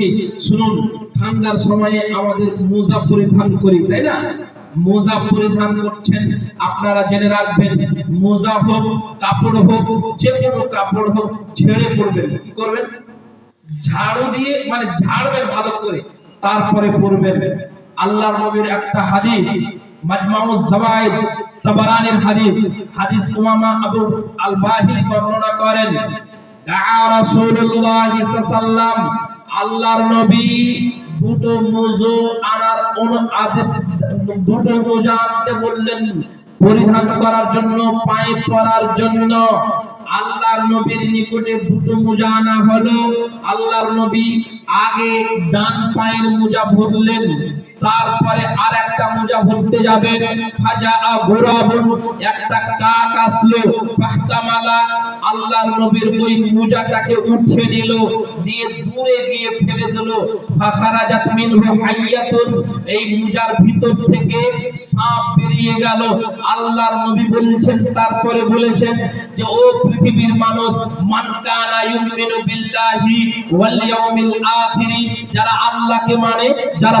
উপস্থিতি শুনুন, ঠান্ডার সময়ে আমাদের মোজা পরিধান করি, তাই না? মোজা পরিধান করছেন, আপনারা জেনে রাখবেন, মোজা হোক, কাপড় হোক, যে কোনো কাপড় হোক, ছেড়ে পড়বেন, কি করবেন? ঝাড়ু দিয়ে মানে ঝাড়বেন ভালো করে, তারপরে পড়বেন। আল্লাহর নবীর একটা হাদিস মাজমাউজ জাওয়াইদ তাবারানির হাদিস হাদিস উমামা আবু আল বাহিলি বর্ণনা করেন, দাআ রাসূলুল্লাহ সাল্লাল্লাহু আল্লাহর নবী দুটো মোজো আনার দুটো মোজা আনতে বললেন, পরিধান করার জন্য, পায়ে পরার জন্য। আল্লাহর নবীর নিকটে দুটো মোজা আনা হলো। আল্লাহর নবী আগে ডান পায়ের মোজা ভরলেন তারপরে আর একটা মোজা ভরতে যাবে। ফাজা একটা কাক আসলো। ফাহতামালা, আল্লাহর নবীর ওই মোজাটাকে উঠিয়ে নিল, দিয়ে দূরে গিয়ে ফেলে দিল। মিনহু এই মোজার ভিতর থেকে সাপ বেরিয়ে গেল। আল্লাহর নবী বলছেন, তারপরে বলেছেন যে, ও পৃথিবীর মানুষ, মান কানা ইউমিনু বিল্লাহি ওয়াল ইয়াউমিল আখিরি যারা আল্লাহকে মানে যারা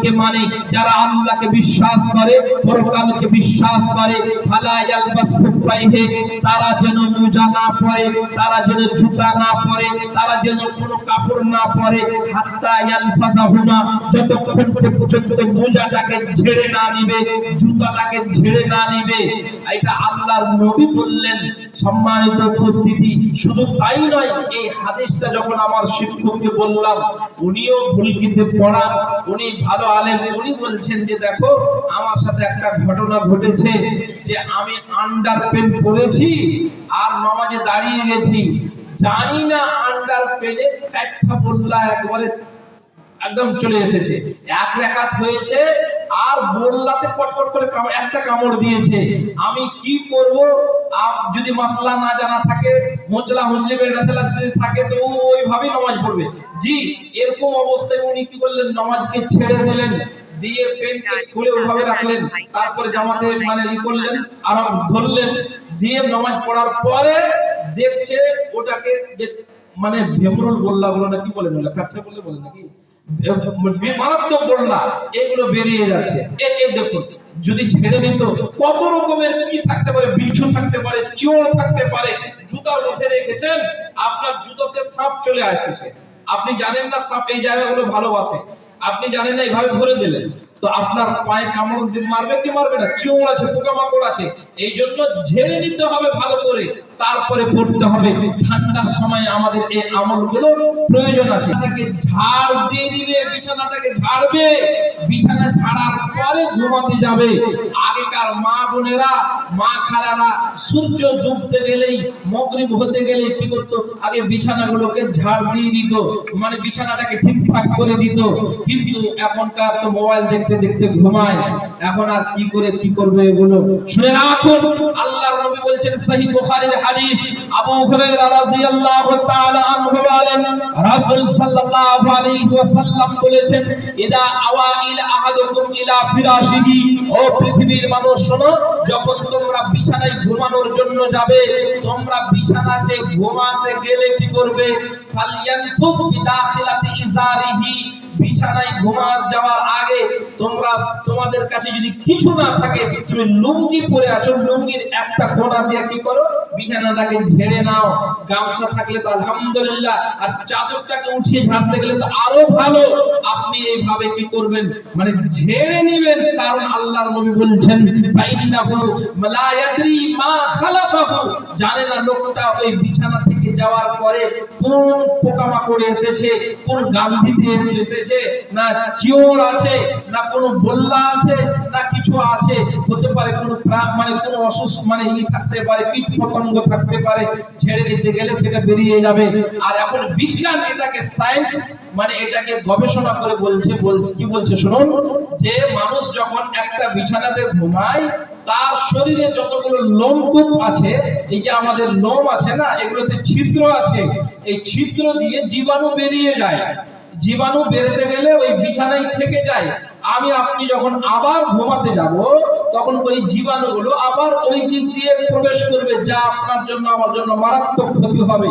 পরকালকে মানে যারা আল্লাহকে বিশ্বাস করে, পরকালকে বিশ্বাস করে, ফালা ইয়ালবাস তারা যেন মোজা না পরে, তারা যেন জুতা না পরে, তারা যেন কোনো কাপড় না পরে, হাত্তা ইয়ালফাজাহুমা, যতক্ষণ পর্যন্ত মোজাটাকে ঝেড়ে না নিবে, জুতাটাকে ঝেড়ে না নিবে, এটা আল্লাহর নবী বললেন, সম্মানিত উপস্থিতি, শুধু তাই নয়, এই হাদিসটা যখন আমার শিক্ষককে বললাম, উনিও ভুলকিতে পড়ান, উনি ভালো আলেম উনি বলছেন যে, দেখো, আমার সাথে একটা ঘটনা ঘটেছে যে আমি আন্ডার পেন পরেছি আর নমাজে দাঁড়িয়ে গেছি। জানি না আন্ডার পেনে একটা বললা একবারে একদম চলে এসেছে। এক রেখাত হয়েছে আর বললাতে পটপট করে একটা কামড় দিয়েছে। আমি কি করব? যদি মশলা না জানা থাকে মোচলা মুচলি বেড়া যদি থাকে, তো ও ওইভাবেই নামাজ পড়বে। জি, এরকম অবস্থায় উনি কি করলেন? নামাজকে ছেড়ে দিলেন, দিয়ে খুলে ওইভাবে রাখলেন, তারপরে জামাতে মানে ই করলেন, আরাম ধরলেন, দিয়ে নামাজ পড়ার পরে দেখছে ওটাকে মানে ভেমরুল বললা বলো না কি বলে? বলে কাঠে বলে বলে নাকি? মারাত্মক বললা এগুলো বেরিয়ে যাচ্ছে। দেখুন, যদি ছেড়ে নিত কত রকমের কি থাকতে পারে, বিচ্ছু থাকতে পারে চিওড় থাকতে পারে, জুতার মধ্যে রেখেছেন, আপনার জুতোতে সাপ চলে আসেছে। আপনি জানেন না সাপ এই জায়গাগুলো ভালোবাসে। আপনি জানেন না এইভাবে ধরে দিলেন। তো আপনার পায়ে কামড় মারবে কি মারবে না? চিওড় আছে, পোকামাকড় আছে। এই জন্য ঝেড়ে নিতে হবে ভালো করে। তারপরে পড়তে হবে। ঠান্ডার সময় আমাদের এই আমলগুলো প্রয়োজন আছে। তাকে ঝাড় দিয়ে দিবে বিছানাটাকে ঝাড়বে। বিছানা ঝাড়ার পরে ঘুমাতে যাবে। আগেকার মা বোনেরা, মা খালারা সূর্য ডুবতে গেলেই, মগরিব হতে গেলে কি করতো? আগে বিছানাগুলোকে ঝাড় দিয়ে দিত। মানে বিছানাটাকে ঠিকঠাক করে দিত। কিন্তু এখনকার তো মোবাইল দেখতে দেখতে ঘুমায় এখন আর কি করে কি করবে এগুলো? শুনে রাখুন। আল্লাহর নবী বলছেন, সহিহ বুখারীর হাদিস আবু হুরায়রা রাদিয়াল্লাহু তাআলা আনহু বলেন, রাসূল সাল্লাল্লাহু আলাইহি ওয়াসাল্লাম বলেছেন, ইদা আওয়াইল আহাদুকুম ইলা ফিরাশিহি ও পৃথিবীর মানুষ, শোনো, যখন তোমরা বিছানায় ঘুমানোর জন্য যাবে, তোমরা বিছানাতে ঘুমাতে গেলে কি করবে? ফালয়ানফুদ বিদাখিলাতি ইজারিহি বিছানায় ঘুমার যাওয়ার আগে তোমরা, তোমাদের কাছে যদি কিছু না থাকে, তুমি লুঙ্গি পরে আছো, লুঙ্গির একটা কোণা দিয়ে কি করো? বিছানাটাকে ঝেড়ে নাও। গামছা থাকলে তো আলহামদুলিল্লাহ, আর চাদরটাকে উঠিয়ে ঝাড়তে গেলে তো আরও ভালো। আপনি এইভাবে কি করবেন? মানে ঝেড়ে নেবেন, কারণ আল্লাহর নবী বলছেন ফাইন্নাহু লা ইয়াদরি মা খালাফাহু। জানে না লোকটা ওই বিছানা যাওয়ার পরে কোন পোকামাকড় এসেছে, কোন গান্ধীতে এসেছে, না চিওর আছে, না কোনো বল্লা আছে কিছু আছে, হতে পারে কোনো মানে কোনো অসুস্থ মানে ই থাকতে পারে কীট পতঙ্গ থাকতে পারে, ছেড়ে দিতে গেলে সেটা বেরিয়ে যাবে। আর এখন বিজ্ঞান এটাকে সায়েন্স মানে এটাকে গবেষণা করে বলছে কি বলছে শুনুন? যে মানুষ যখন একটা বিছানাতে ঘুমায়, তার শরীরে যতগুলো লোমকূপ আছে, এই যে আমাদের লোম আছে না, এগুলোতে ছিদ্র আছে, এই ছিদ্র দিয়ে জীবাণু বেরিয়ে যায়। জীবাণু বেরোতে গেলে ওই বিছানায় থেকে যায়। আমি আপনি যখন আবার ঘুমাতে যাব, তখন ওই জীবাণুগুলো আবার ওই দিক দিয়ে প্রবেশ করবে, যা আপনার জন্য, আমার জন্য মারাত্মক ক্ষতি হবে।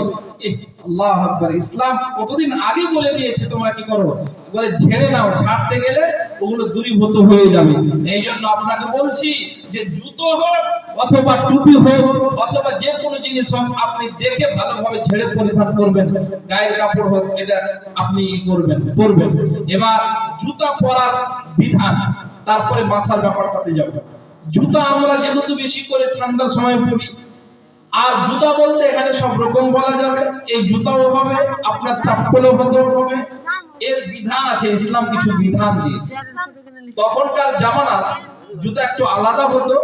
আল্লাহ ইসলাম কতদিন আগে বলে দিয়েছে তোমরা কি করো? বলে, ঝেড়ে নাও। ঝাড়তে গেলে ওগুলো দূরীভূত হয়ে যাবে। এই জন্য আপনাকে বলছি যে জুতো হোক অথবা টুপি হোক অথবা যে কোনো জিনিস হোক, আপনি দেখে ভালোভাবে ঝেড়ে পরিধান করবেন। গায়ের কাপড় হোক, এটা আপনি করবেন, পরবেন। এবার জুতা পরার বিধান, তারপরে মাসার ব্যাপারটাতে যাব। জুতা আমরা যেহেতু বেশি করে ঠান্ডার সময় পরি আর জুতা বলতে এখানে সব রকম বলা যাবে। এই জুতাও হবে, আপনার চাপ্পলও হতেও হবে। এর বিধান আছে, ইসলাম কিছু বিধান দিয়েছে তখনকার জামানা, জুতা একটু আলাদা হতো,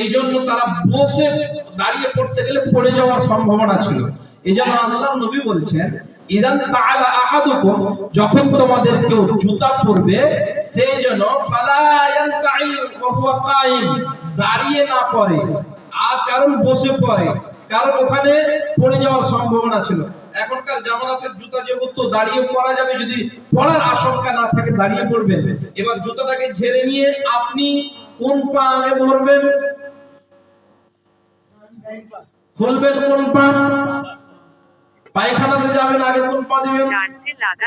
এই জন্য তারা বসে দাঁড়িয়ে পড়তে গেলে পড়ে যাওয়ার সম্ভাবনা ছিল। এই জন্য আল্লাহ নবী বলছেন, ইদান তাআলা আহাদুকুম যখন তোমাদের কেউ জুতা পরবে, সে যেন দাঁড়িয়ে না পড়ে। আর কারণ বসে পড়ে। কারণ ওখানে পড়ে যাওয়ার সম্ভাবনা ছিল। এখনকার জামানাতের জুতা যেহেতু দাঁড়িয়ে পরা যাবে, যদি পড়ার আশঙ্কা না থাকে দাঁড়িয়ে পড়বেন। এবার জুতাটাকে ঝেড়ে নিয়ে আপনি কোন পা আগে ভরবেন? খুলবেন কোন পা? পায়খানাতে যাবেন, আগে কোন পা দিবেন?